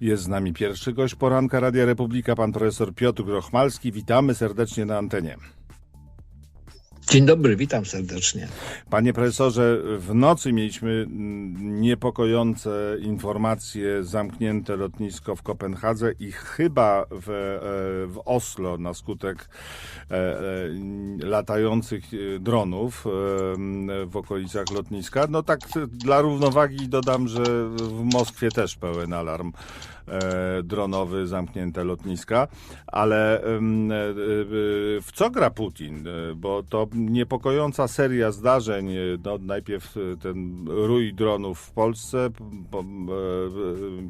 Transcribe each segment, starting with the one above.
Jest z nami pierwszy gość poranka Radia Republika, pan profesor Piotr Grochmalski. Witamy serdecznie na antenie. Dzień dobry, witam serdecznie. Panie profesorze, w nocy mieliśmy niepokojące informacje, zamknięte lotnisko w Kopenhadze i chyba w, e, w Oslo na skutek e, e, latających dronów w okolicach lotniska. No tak dla równowagi dodam, że w Moskwie też pełen alarm dronowy, zamknięte lotniska, ale w co gra Putin? Bo to niepokojąca seria zdarzeń. No, najpierw ten rój dronów w Polsce, po, e,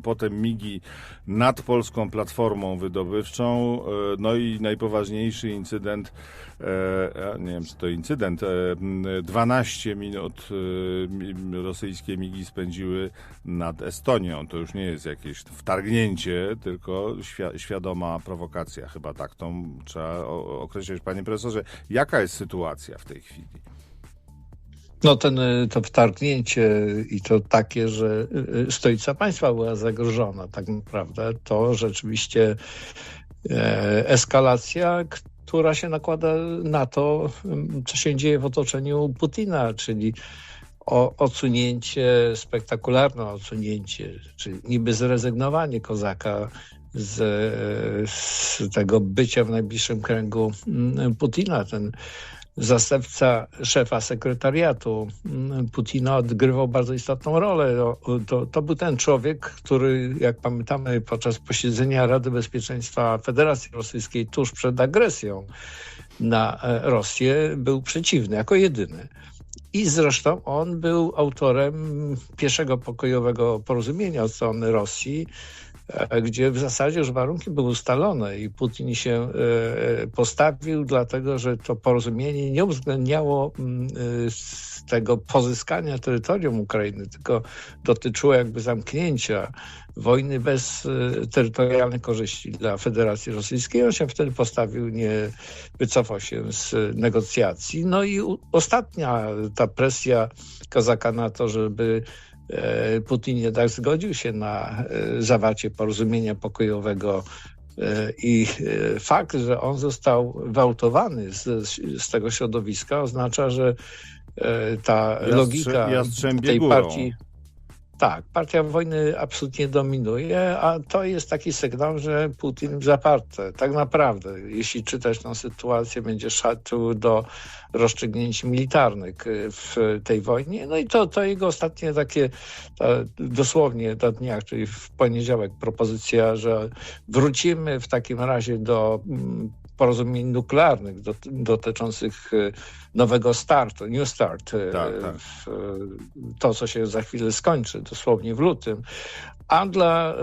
potem migi nad polską platformą wydobywczą, e, no i najpoważniejszy incydent, e, nie wiem czy to incydent, 12 minut rosyjskie migi spędziły nad Estonią. To już nie jest jakieś wtargnięcie, tylko świadoma prowokacja. Chyba tak to trzeba określić. Panie profesorze, jaka jest sytuacja? w tej chwili? No ten, y, to wtargnięcie i to takie, że y, stolica państwa była zagrożona tak naprawdę, to rzeczywiście e, eskalacja, która się nakłada na to, co się dzieje w otoczeniu Putina, czyli o odsunięcie, spektakularne odsunięcie, czyli niby zrezygnowanie Kozaka z, z tego bycia w najbliższym kręgu Putina. Ten zastępca szefa sekretariatu mm, Putina odgrywał bardzo istotną rolę. To, to, był ten człowiek, który, jak pamiętamy, podczas posiedzenia Rady Bezpieczeństwa Federacji Rosyjskiej tuż przed agresją na e, Rosję był przeciwny jako jedyny. I zresztą on był autorem pierwszego pokojowego porozumienia od strony Rosji, gdzie w zasadzie już warunki były ustalone i Putin się e, postawił, dlatego że to porozumienie nie uwzględniało mm, e, tego pozyskania terytorium Ukrainy, tylko dotyczyło jakby zamknięcia wojny bez terytorialnej korzyści dla Federacji Rosyjskiej. On się wtedy postawił, nie wycofał się z negocjacji. No i ostatnia ta presja Kazaka na to, żeby E, Putin jednak zgodził się na e, zawarcie porozumienia pokojowego. E, i fakt, że on został wyałtowany z, z tego środowiska oznacza, że ta logika tej partii tak, partia wojny absolutnie dominuje, a to jest taki sygnał, że Putin zaparte. Tak naprawdę, jeśli czytać tę sytuację, będzie szedł do rozstrzygnięć militarnych w tej wojnie. No i to, to jego ostatnie takie, dosłownie na dniach, czyli w poniedziałek propozycja, że wrócimy w takim razie do mm, porozumień nuklearnych dotyczących e, nowego startu, New Start, e, tak, tak. to co się za chwilę skończy, dosłownie w lutym, a dla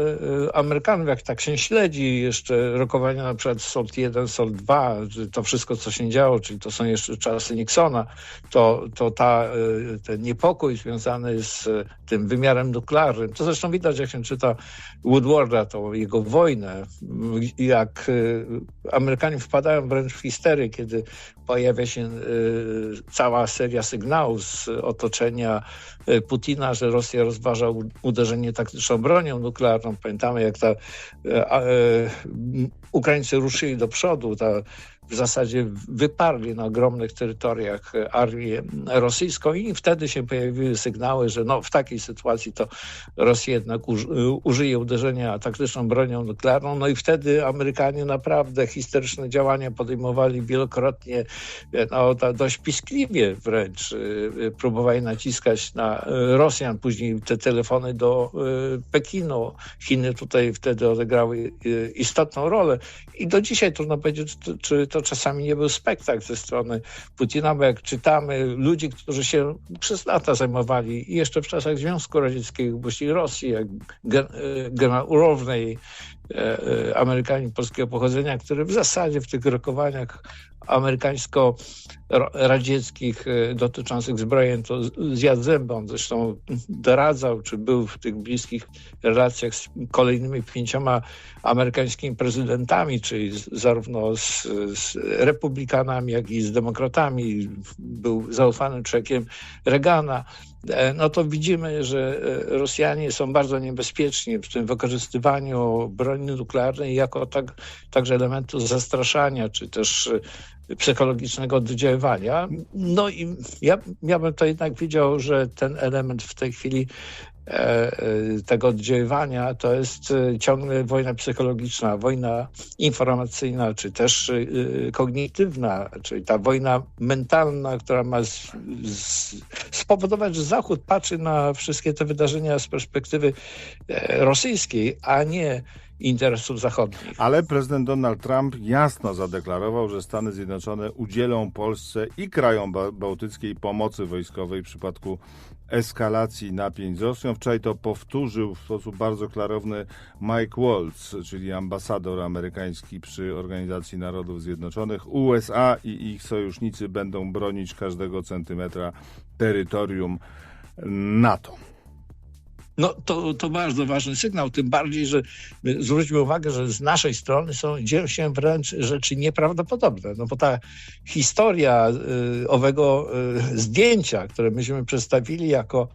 y, Amerykanów, jak tak się śledzi, jeszcze rokowania na przykład SOLT 1, SOLT 2, to wszystko, co się działo, czyli to są jeszcze czasy Nixona, to, to ta, y, ten niepokój związany z tym wymiarem nuklearnym, to zresztą widać, jak się czyta Woodwarda, tą jego wojnę, jak y, Amerykanie wpadają wręcz w histerię, kiedy pojawia się cała seria sygnałów z otoczenia Putina, że Rosja rozważa uderzenie taktyczną bronią nuklearną. Pamiętamy, jak ta, e, e, Ukraińcy ruszyli do przodu, ta w zasadzie wyparli na ogromnych terytoriach armię rosyjską i wtedy się pojawiły sygnały, że no, w takiej sytuacji to Rosja jednak użyje uderzenia taktyczną bronią nuklearną. No i wtedy Amerykanie naprawdę historyczne działania podejmowali wielokrotnie, no, dość piskliwie wręcz. Próbowali naciskać na Rosjan, później te telefony do Pekinu. Chiny tutaj wtedy odegrały istotną rolę i do dzisiaj trudno powiedzieć, czy to czasami nie był spektakl ze strony Putina, bo jak czytamy ludzi, którzy się przez lata zajmowali i jeszcze w czasach Związku Radzieckiego, właśnie Rosji, jak generał Urownej, Amerykanin polskiego pochodzenia, który w zasadzie w tych rokowaniach amerykańsko-radzieckich e, dotyczących zbrojeń to zjadł zęby. On zresztą doradzał, czy był w tych bliskich relacjach z kolejnymi pięcioma amerykańskimi prezydentami, czyli zarówno z, z republikanami, jak i z demokratami. Był zaufanym człowiekiem Reagana. No to widzimy, że Rosjanie są bardzo niebezpieczni w tym wykorzystywaniu broni nuklearnej jako tak, także elementu zastraszania, czy też psychologicznego oddziaływania. No i ja, ja bym to jednak widział, że ten element w tej chwili e, e, tego oddziaływania to jest e, ciągle wojna psychologiczna, wojna informacyjna, czy też kognitywna, czyli ta wojna mentalna, która ma z, z, spowodować, że Zachód patrzy na wszystkie te wydarzenia z perspektywy rosyjskiej, a nie interesów zachodnich. Ale prezydent Donald Trump jasno zadeklarował, że Stany Zjednoczone udzielą Polsce i krajom bałtyckiej pomocy wojskowej w przypadku eskalacji napięć z Rosją. Wczoraj to powtórzył w sposób bardzo klarowny Mike Waltz, czyli ambasador amerykański przy Organizacji Narodów Zjednoczonych. USA i ich sojusznicy będą bronić każdego centymetra terytorium NATO. No to, to bardzo ważny sygnał, tym bardziej, że zwróćmy uwagę, że z naszej strony są, dzieją się wręcz rzeczy nieprawdopodobne. No bo ta historia y, owego y, zdjęcia, które myśmy przedstawili jako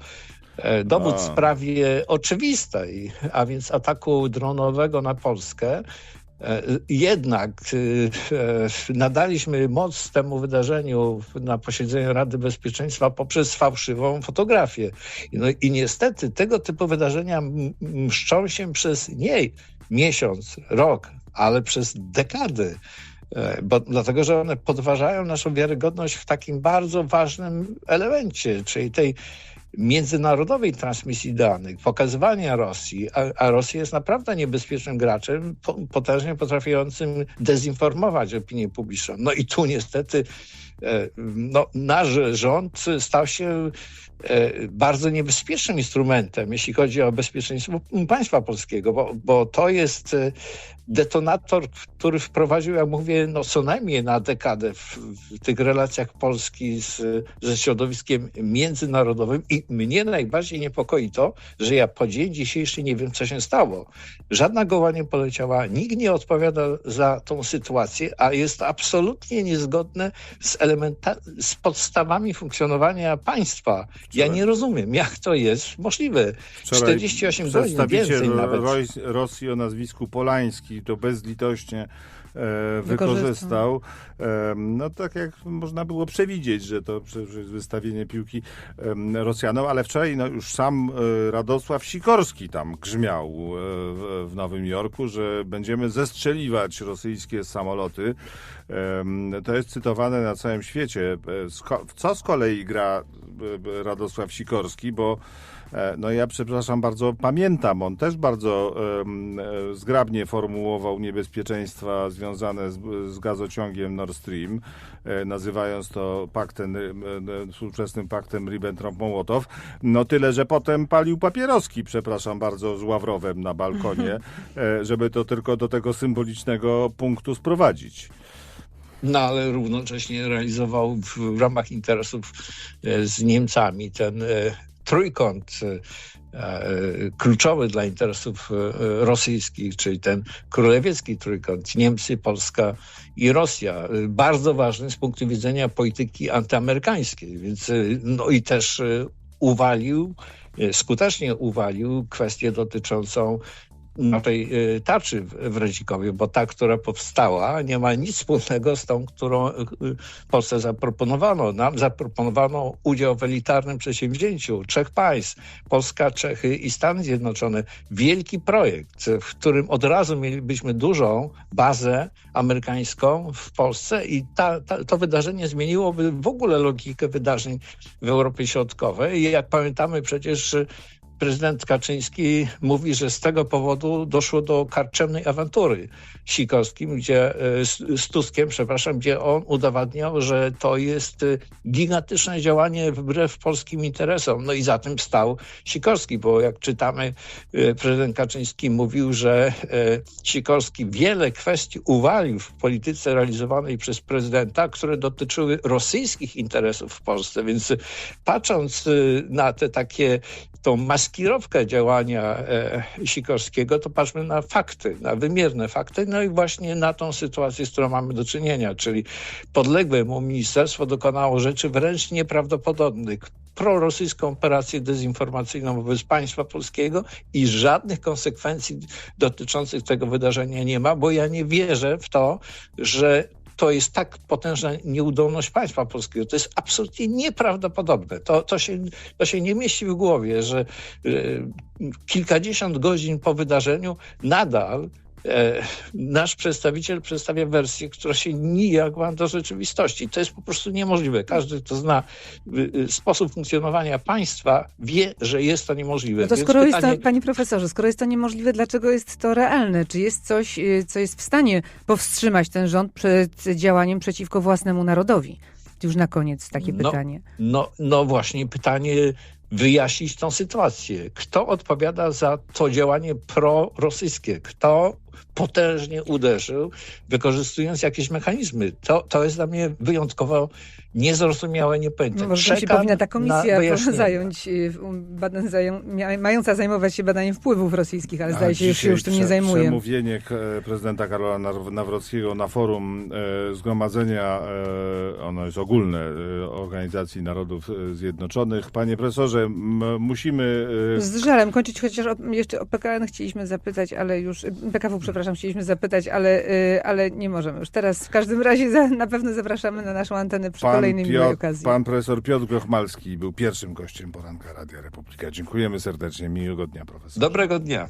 dowód w sprawie oczywistej, a więc ataku dronowego na Polskę, E, jednak e, nadaliśmy moc temu wydarzeniu na posiedzeniu Rady Bezpieczeństwa poprzez fałszywą fotografię. No i niestety tego typu wydarzenia mszczą się przez nie miesiąc, rok, ale przez dekady. E, bo, dlatego, że one podważają naszą wiarygodność w takim bardzo ważnym elemencie, czyli tej międzynarodowej transmisji danych, pokazywania Rosji, a, a Rosja jest naprawdę niebezpiecznym graczem, po, potężnie potrafiącym dezinformować opinię publiczną. No i tu niestety e, no, nasz rząd stał się e, bardzo niebezpiecznym instrumentem, jeśli chodzi o bezpieczeństwo państwa polskiego, bo, bo to jest e, detonator, który wprowadził, jak mówię, no co najmniej na dekadę w, w tych relacjach Polski z, ze środowiskiem międzynarodowym i mnie najbardziej niepokoi to, że ja po dzień dzisiejszy nie wiem, co się stało. Żadna goła nie poleciała, nikt nie odpowiada za tą sytuację, a jest absolutnie niezgodne z, elementa- z podstawami funkcjonowania państwa. Ja nie rozumiem, jak to jest możliwe. 48 godzin, więcej nawet. Rosji o nazwisku Polański to bezlitośnie wykorzystał. No tak jak można było przewidzieć, że to jest wystawienie piłki Rosjanom, ale wczoraj no, już sam e, Radosław Sikorski tam grzmiał e, w Nowym Jorku, że będziemy zestrzeliwać rosyjskie samoloty. To jest cytowane na całym świecie. Co z kolei gra Radosław Sikorski, bo E, no ja przepraszam bardzo, pamiętam, on też bardzo e, zgrabnie formułował niebezpieczeństwa związane z, z gazociągiem Nord Stream, e, nazywając to paktem, współczesnym paktem Ribbentrop-Mołotow. No tyle, że potem palił papieroski, przepraszam bardzo, z Ławrowem na balkonie, żeby to tylko do tego symbolicznego punktu sprowadzić. No ale równocześnie realizował w ramach interesów z Niemcami ten trójkąt e, e, kluczowy dla interesów e, rosyjskich, czyli ten królewiecki trójkąt, Niemcy, Polska i Rosja. Bardzo ważny z punktu widzenia polityki antyamerykańskiej, więc no i też uwalił, skutecznie uwalił kwestię dotyczącą na tej y, tarczy w Redzikowie, bo ta, która powstała, nie ma nic wspólnego z tą, którą y, Polsce zaproponowano. Nam zaproponowano udział w elitarnym przedsięwzięciu trzech państw, Polska, Czechy i Stany Zjednoczone. Wielki projekt, w którym od razu mielibyśmy dużą bazę amerykańską w Polsce i ta, ta, to wydarzenie zmieniłoby w ogóle logikę wydarzeń w Europie Środkowej. I jak pamiętamy przecież prezydent Kaczyński mówi, że z tego powodu doszło do karczemnej awantury Sikowskim, gdzie e, z Tuskiem, przepraszam, gdzie on udowadniał, że to jest e, gigantyczne działanie wbrew polskim interesom. No i za tym stał Sikorski, bo jak czytamy, e, prezydent Kaczyński mówił, że Sikorski wiele kwestii uwalił w polityce realizowanej przez prezydenta, które dotyczyły rosyjskich interesów w Polsce. Więc patrząc na te takie tą maskirowkę działania e, Sikorskiego, to patrzmy na fakty, na wymierne fakty, no i właśnie na tą sytuację, z którą mamy do czynienia, czyli podległe mu ministerstwo dokonało rzeczy wręcz nieprawdopodobnych. Prorosyjską operację dezinformacyjną wobec państwa polskiego i żadnych konsekwencji dotyczących tego wydarzenia nie ma, bo ja nie wierzę w to, że to jest tak potężna nieudolność państwa polskiego. To jest absolutnie nieprawdopodobne. To, to, się, to się nie mieści w głowie, że e, kilkadziesiąt godzin po wydarzeniu nadal nasz przedstawiciel przedstawia wersję, która się nijak ma do rzeczywistości. To jest po prostu niemożliwe. Każdy, kto zna y, y, sposób funkcjonowania państwa, wie, że jest to niemożliwe. No to skoro jest pytanie- to, panie profesorze, skoro jest to niemożliwe, dlaczego jest to realne? Czy jest coś, y, co jest w stanie powstrzymać ten rząd przed działaniem przeciwko własnemu narodowi? Już na koniec takie No, pytanie. No, no właśnie, pytanie wyjaśnić tą sytuację. Kto odpowiada za to działanie prorosyjskie? Kto potężnie uderzył, wykorzystując jakieś mechanizmy? To, to jest dla mnie wyjątkowo niezrozumiałe, niepojęte. No, może się powinna ta komisja zająć, y, um, badań, zają, mająca zajmować się badaniem wpływów rosyjskich, ale zdaje się, że się już tym nie zajmuje. Przemówienie k- prezydenta Karola Naw- Nawrockiego na forum e, zgromadzenia, e, ono jest ogólne, e, Organizacji Narodów e, Zjednoczonych. Panie profesorze, m, musimy... e, Z żalem kończyć, chociaż o, jeszcze o PKN chcieliśmy zapytać, ale już, PKW, przepraszam, chcieliśmy zapytać, ale, y, ale nie możemy już. Teraz w każdym razie za, na pewno zapraszamy na naszą antenę przy kolejnej miłej Piotr, okazji. pan profesor Piotr Grochmalski był pierwszym gościem poranka Radia Republika. Dziękujemy serdecznie. Miłego dnia, profesor. Dobrego dnia.